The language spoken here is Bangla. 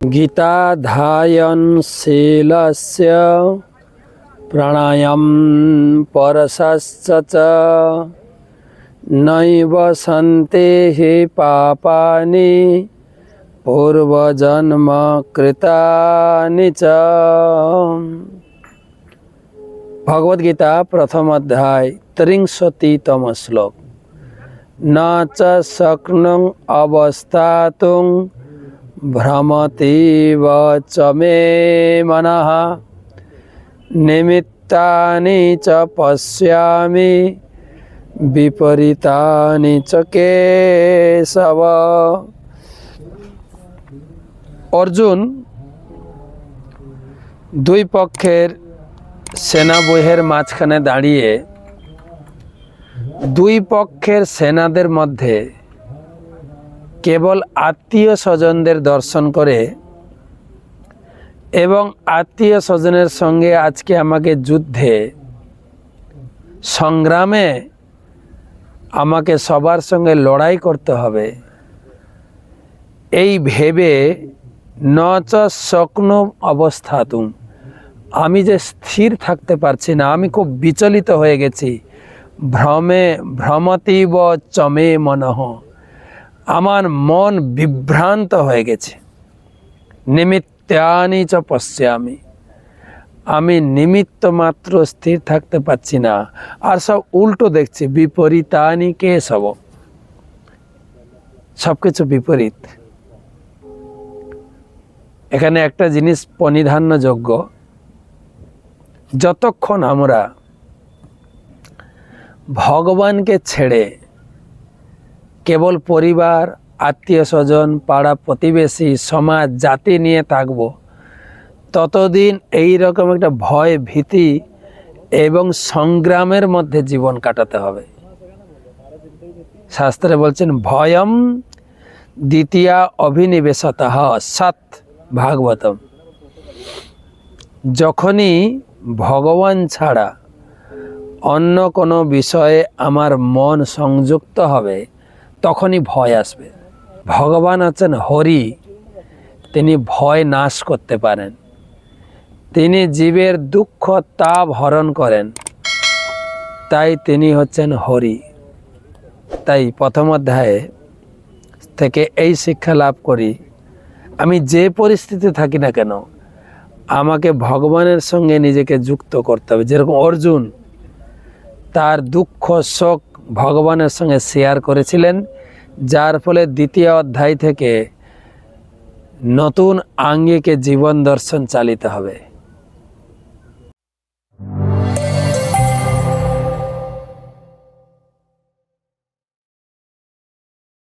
गीताधायनशीलस्य प्राणायाम परशश्च च नैव सन्ते हि पापानि पूर्वजन्म कृतानि च ভগবদ্গীতা প্রথম অধ্যায় ত্রিংশতিতম শ্লোক ন চ শক্নং অবস্থাতুং ভ্রমতীব চ মে মনঃ নিমিত্তানি পশ্যামি বিপরীতানি কেশব অর্জুন দুই পক্ষের সেনাবহের মাঝখানে দাঁড়িয়ে দুই পক্ষের সেনাদের মধ্যে কেবল আত্মীয় স্বজনদের দর্শন করে এবং আত্মীয় স্বজনের সঙ্গে আজকে আমাকে যুদ্ধে, সংগ্রামে আমাকে সবার সঙ্গে লড়াই করতে হবে। এই ভেবে ন চ স্বপ্ন অবস্থাতুম। আমি যে স্থির থাকতে পারছি না, আমি খুব বিচলিত হয়ে গেছি। ভ্রমে, ভ্রমতীব চমে মনঃ। আমার মন বিভ্রান্ত হয়ে গেছে। নিমিত্তানি চ পশ্যামি। আমি নিমিত্ত মাত্র স্থির থাকতে পারছি না। আর সব উল্টো দেখছি, বিপরীতানি কে সব? সব কিছু বিপরীত। এখানে একটা জিনিস পরিধান্যযোগ্য যতক্ষণ আমরা ভগবানকে ছেড়ে কেবল পরিবার, আত্মীয় স্বজন, পাড়া প্রতিবেশী, সমাজ, জাতি নিয়ে থাকব। ততদিন এই রকম একটা ভয়, ভীতি এবং সংগ্রামের মধ্যে জীবন কাটাতে হবে। শাস্ত্রে বলছেন, ভয়ম দ্বিতীয়া অভিনিবেশত সৎ ভাগবতম। যখনই ভগবান ছাড়া অন্য কোনো বিষয়ে আমার মন সংযুক্ত হবে তখনই ভয় আসবে। ভগবান আছেন হরি, তিনি ভয় নাশ করতে পারেন। তিনি জীবের দুঃখ তাপ হরণ করেন। তাই তিনি হচ্ছেন হরি। তাই প্রথম অধ্যায়ে থেকে এই শিক্ষা লাভ করি, আমি যে পরিস্থিতি থাকি না কেন, আমাকে ভগবানের সঙ্গে নিজেকে যুক্ত করতে হবে। যেরকম অর্জুন, তার দুঃখ, শোক ভগবানের সঙ্গে শেয়ার করেছিলেন, যার ফলে দ্বিতীয় অধ্যায় থেকে নতুন আঙ্গিকে জীবন দর্শন চালিতে হবে।